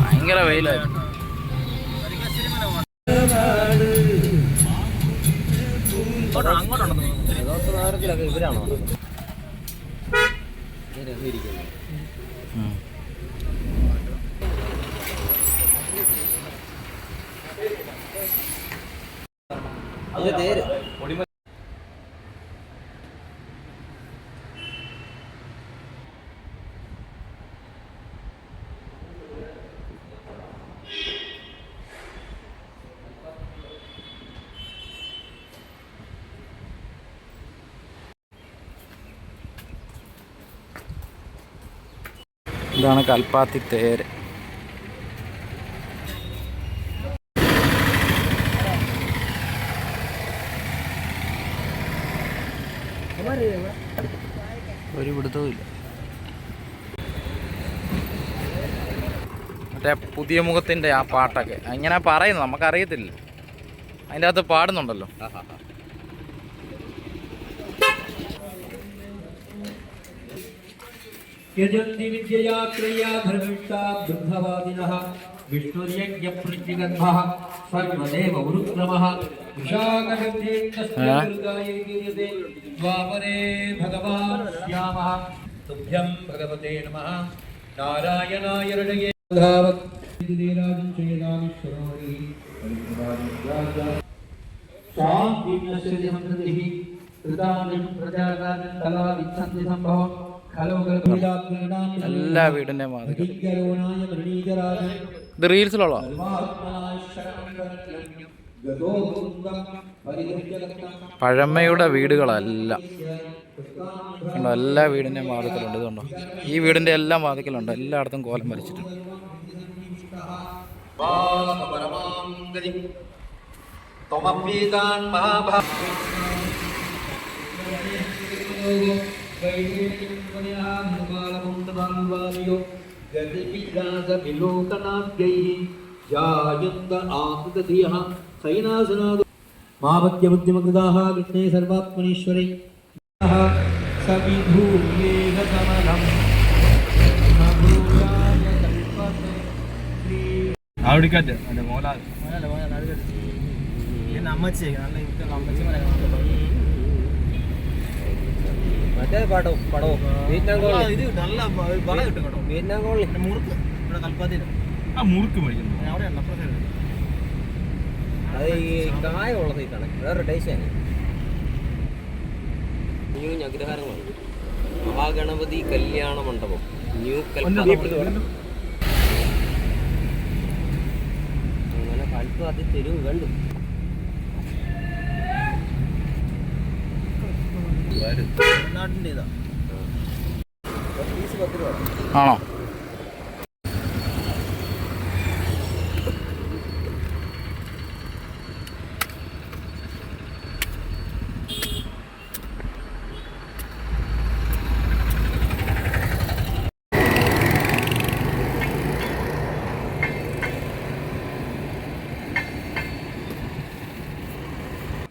ഭയങ്കര വെയിലായിരുന്നു ഇവരാണോ. അത് നേര്. ഇതാണ് കൽപ്പാത്തി തേര്. ഒരു പിടുത്തവും ഇല്ല. മറ്റേ പുതിയ മുഖത്തിന്റെ ആ പാട്ടൊക്കെ. അങ്ങനെ പറയുന്നു നമുക്കറിയത്തില്ല. അതിന്റെ അകത്ത് പാടുന്നുണ്ടല്ലോ. यजन्ति विद्यया क्रिया धर्मिष्ठा बुद्धवादिनः विष्णुर्यज्ञप्रत्यगन्धः सर्वदेव उरुक्रमः विशाखगन्धेन्दस्यैर्गायैर्गीयते द्वापरे भगवान् श्यामः। तुभ्यं भगवते नमः। नारायणाय रणये धावत् कृतानि प्रजागानं कला विच्छन्ति सम्भवम्। എല്ലാ വീടിന്റെ പരിഹൃത്യഗതം പഴമയുടെ വീടുകളല്ല. എല്ലാ വീടിന്റെ വാതിക്കലുണ്ട് ഇതുണ്ടോ? ഈ വീടിന്റെ എല്ലാ വാതിക്കലുണ്ട് എല്ലായിടത്തും കോലം கைகேயமுனியாமுமாலமுண்டதான்வாலியோ கதிபிராசபிலோகநாத்யைஹி ஜாயந்த ஆசுததியா சைனாசனாது. மாபத்ய புத்திமகிருதாக கிருஷ்ணே சர்வாத்மனீஸ்வரை சபிதூர்வேகதமலம் அவடிக்காது அந்த மோலாது என்ன அம்மாச்சி நல்ல அம்மாச்சி മറ്റേ പടവും പടവും വിയറ്റ്നാം കോളനി. Vietnam colony. ആ മുറുക്ക് മേടിക്കുന്നു. അത് ഈ കായുള്ള സൈറ്റാണ് വേറെ ടേസ്റ്റാണ് ന്യൂ അഗ്രഹാരങ്ങളാണ് മഹാഗണപതി കല്യാണ മണ്ഡപം. ന്യൂ കൽപ്പാത്തി അങ്ങനെ കൽപ്പാത്തി തെരുവ് കണ്ടു. പീസ് പത്ത് രൂപ ആണോ?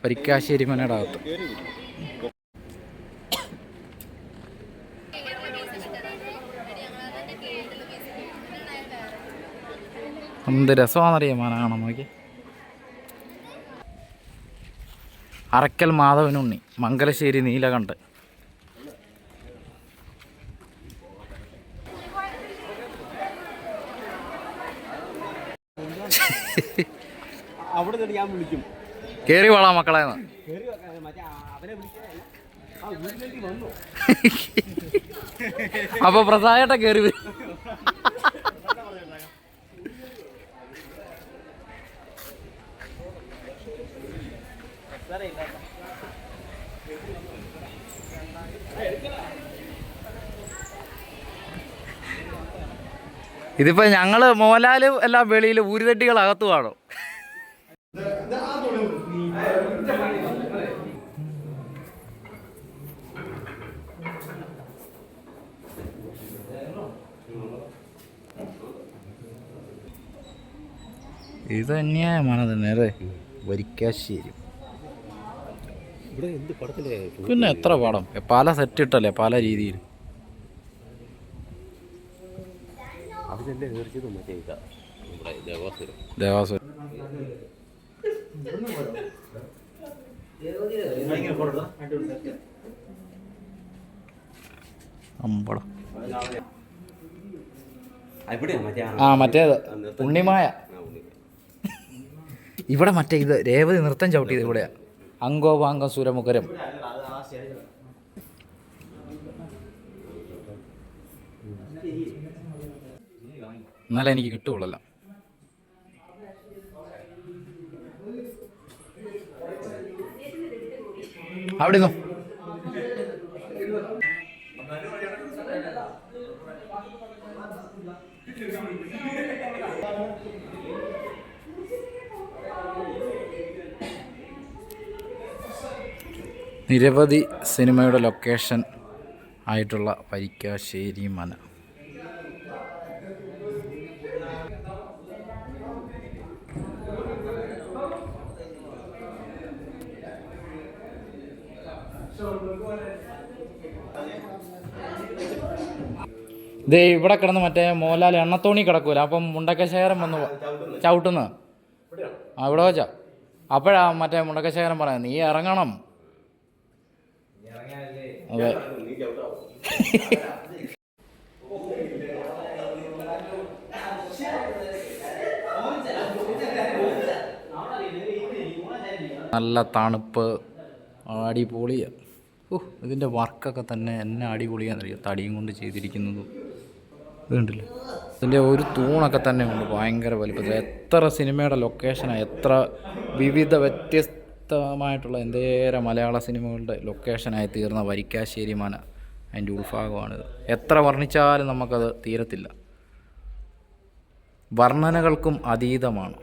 പരിക്കാശ്ശേരി മനയുടെ അകത്ത്. എന്ത് രസമാണെന്നറിയാം മാന കാണാൻ നോക്കി. അറക്കൽ മാധവനുണ്ണി മംഗലശ്ശേരി നീലകണ്ഠൻ അവിടെ നിന്ന് ഞാൻ വിളിക്കും. കേറി വളാ മക്കളെ അപ്പൊ പ്രസാദേട്ട കേറി വരും. ഇതിപ്പോ ഞങ്ങൾ മോലാൽ എല്ലാം വെളിയിൽ ഊരുതട്ടികൾ അകത്തു കാണും. ഇത് അന്യായമാണ് തന്നെ വരിക്കാശ്ശേരി. പിന്നെ എത്ര പടം? പല സെറ്റ് ഇട്ടല്ലേ പല രീതിയിൽ ഇതിന്റെ തീർച്ചയായിട്ടും മറ്റേ ഇതാ നമ്മുടെ ദേവാസുരം. അമ്പട. ആ മറ്റേത്. ഉണ്ണിമായ. ഇവിടെ മറ്റേ ഇത് രേവതി നൃത്തം ചവിട്ടിയത് ഇവിടെയാ. അങ്കോപാങ്കം സുരമുഖരം. എന്നാലേ എനിക്ക് കിട്ടുകയുള്ളല്ലോ അവിടെ നിന്നോ? നിരവധി സിനിമയുടെ ലൊക്കേഷൻ ആയിട്ടുള്ള വരിക്കാശ്ശേരി മന. ദേ ഇവിടെ കിടന്ന് മറ്റേ മോഹൻലാൽ എണ്ണത്തോണി കിടക്കൂല. അപ്പം മുണ്ടക്കശേഖരം വന്ന് ചവിട്ടുന്ന. ആ ഇവിടെ വെച്ചാ. അപ്പോഴാ മറ്റേ മുണ്ടക്കശേഖരം പറയാം നീ ഇറങ്ങണം. അതെ. നല്ല തണുപ്പ് അടിപൊളിയാണ് ഓ ഇതിന്റെ വർക്കൊക്കെ തന്നെ എന്നെ അടിപൊളിയാണെന്നറിയാം തടിയും കൊണ്ട് ചെയ്തിരിക്കുന്നതും. കണ്ടില്ലേ? ഇതിന്റെ ഒരു തൂണൊക്കെ തന്നെ ഉണ്ട് ഭയങ്കര വലിപ്പത്തിൽ. എത്ര സിനിമയുടെ ലൊക്കേഷനാണ് എത്ര വിവിധ വ്യത്യസ്തമായിട്ടുള്ള എന്തേരം മലയാള സിനിമകളുടെ ലൊക്കേഷനായി തീർന്ന വരിക്കാശ്ശേരി മന അതിന്റെ ഉൾഭാഗമാണിത്. എത്ര വർണിച്ചാലും നമുക്കത് തീരത്തില്ല. വർണനകൾക്കും അതീതമാണ്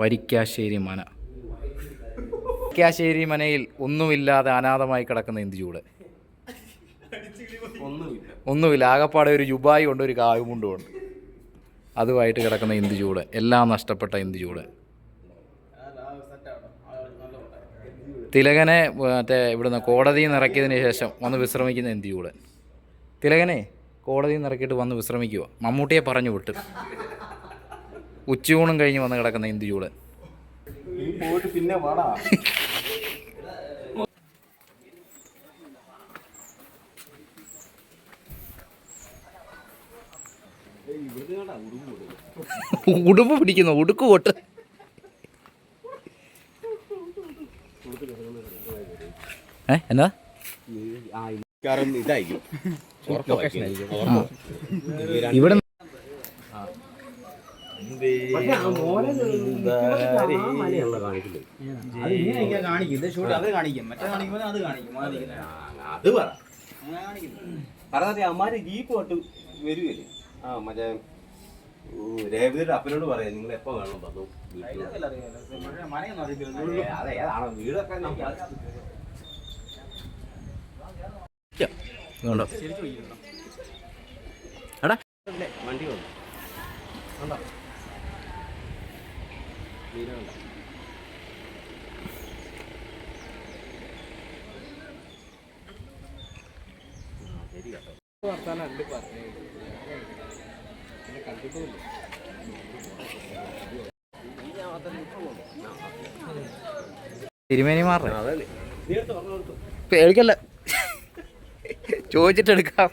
വരിക്കാശ്ശേരി മന. വരിക്കാശ്ശേരി മനയിൽ ഒന്നുമില്ലാതെ അനാഥമായി കിടക്കുന്ന ഇന്ത്യയുടെ ഒന്നുമില്ല. ഒന്നുമില്ല ആകപ്പാടെ ഒരു ജുബായി ഉണ്ട് ഒരു കാവുമുണ്ടും ഉണ്ട്. അതുമായിട്ട് കിടക്കുന്ന ഇന്ത് ചൂട് എല്ലാം നഷ്ടപ്പെട്ട ഇന്ത് ചൂട്. തിലകനെ മറ്റേ ഇവിടുന്ന് കോടതിയിൽ നിന്ന് ശേഷം വന്ന് വിശ്രമിക്കുന്ന ഇന്ത് ചൂട്. തിലകനെ കോടതിയിൽ നിന്ന് ഇറക്കിയിട്ട് വന്ന് വിശ്രമിക്കുക. മമ്മൂട്ടിയെ പറഞ്ഞു വിട്ടു. ഉച്ചയൂണും കഴിഞ്ഞ് വന്ന് കിടക്കുന്ന ഇന്ത് ചൂട്. പോയിട്ട് പിന്നെ ഉടുപ്പ് പിടിക്കുന്നു ഉടുക്ക് പോട്ട് ഏ. ഉറക്കം. ഇവിടെ മലയുള്ള കാണിക്കില്ലേ അത് ഇങ്ങനെ ഇങ്ങനെ കാണിക്കും ഷൂട്ട് അവർ കാണിക്കും മറ്റേ കാണിക്കുമ്പോൾ അത് കാണിക്കും മോനെ നിൽക്കുന്നത്. അത് പറ പറഞ്ഞാൽ അമ്മാര് ജീപ്പ് തൊട്ട് വരുവല്ലേ ആ മറ്റേ രേവതിയുടെ അപ്പനോട് പറയാം നിങ്ങൾ എപ്പോ വേണം പറഞ്ഞു അതെ, ഏതാണോ വീടൊക്കെ ശരിക്കും വയ്ക്കണം എടാ ഇല്ലേ, വണ്ടി വന്നു കണ്ടോ മീന കണ്ടോ ആ, ശരി കേട്ടോ തിരുമേനിമാരുടെ മാറേ. പേടിക്കല്ല ചോദിച്ചിട്ടെടുക്കാം.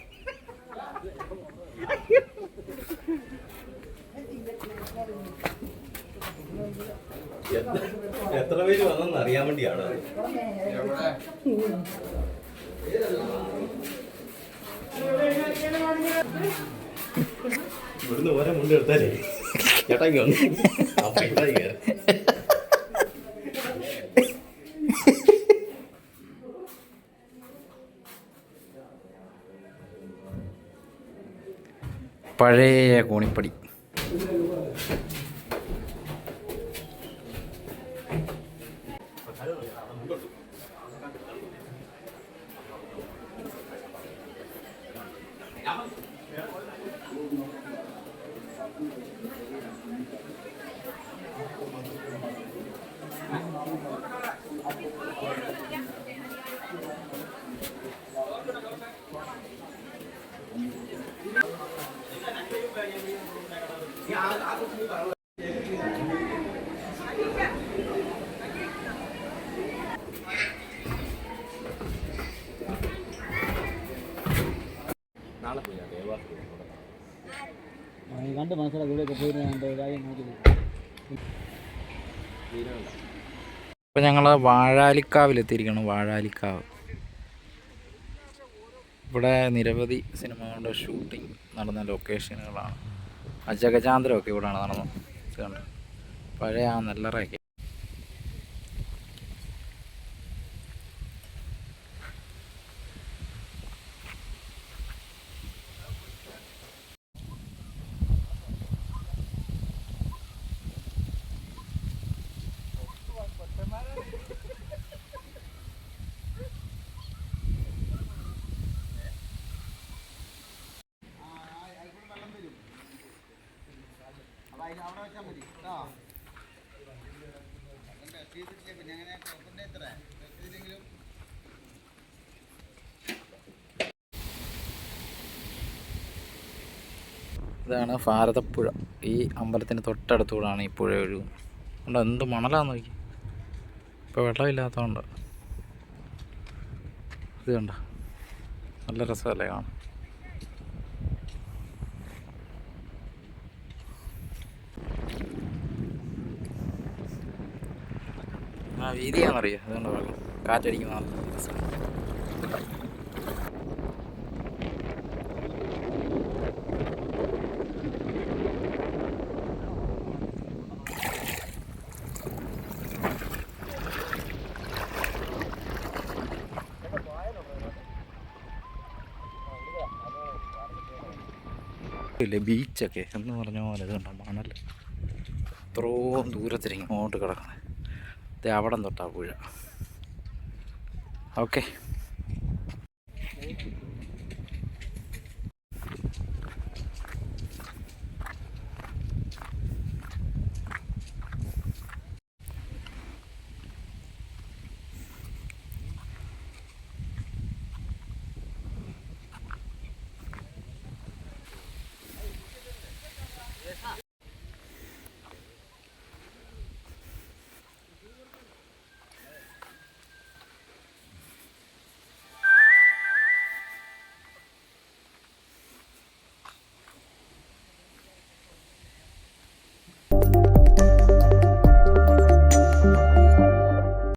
എത്ര പേര് വന്നെന്ന് അറിയാൻ വേണ്ടിയാണ് ഇവിടുന്ന് ഓരോ മുണ്ടെടുത്താലേ ചേട്ടാ ഇങ്ങ് പഴയ കോണിപ്പടി കണ്ട് മാസത്തെ ഇവിടെയൊക്കെ പോയിരുന്ന കാര്യം നോക്കി ഇപ്പം ഞങ്ങൾ വാഴാലിക്കാവ്. ഇവിടെ നിരവധി സിനിമകളുടെ ഷൂട്ടിംഗ് നടന്ന ലൊക്കേഷനുകളാണ് അജഗജാന്തരമൊക്കെ ഇവിടെയാണ് നടന്നത്. പഴയ ആ നെല്ലറയൊക്കെ. ഇതാണ് ഭാരതപ്പുഴ. ഈ അമ്പലത്തിന് തൊട്ടടുത്തൂടാണ് ഈ പുഴ ഒഴുകുന്നത് അതുകൊണ്ട് എന്ത് മണലാന്ന് നോക്കി. ഇപ്പോൾ വെള്ളമില്ലാത്തതുകൊണ്ട് ഇത് കണ്ട? നല്ല രസമല്ലേ വീതിയാണെന്നറിയാം അതുകൊണ്ട് പറയാം കാറ്റടിക്കുന്ന ബീച്ചൊക്കെ എന്ന് പറഞ്ഞ പോലെ ഇതുണ്ടോ? മണൽ എത്രയും ദൂരത്തിൽ ഇങ്ങോട്ട് കിടക്കണേ. ഇത് അവിടെ തൊട്ടാ പുഴ. ഓക്കെ.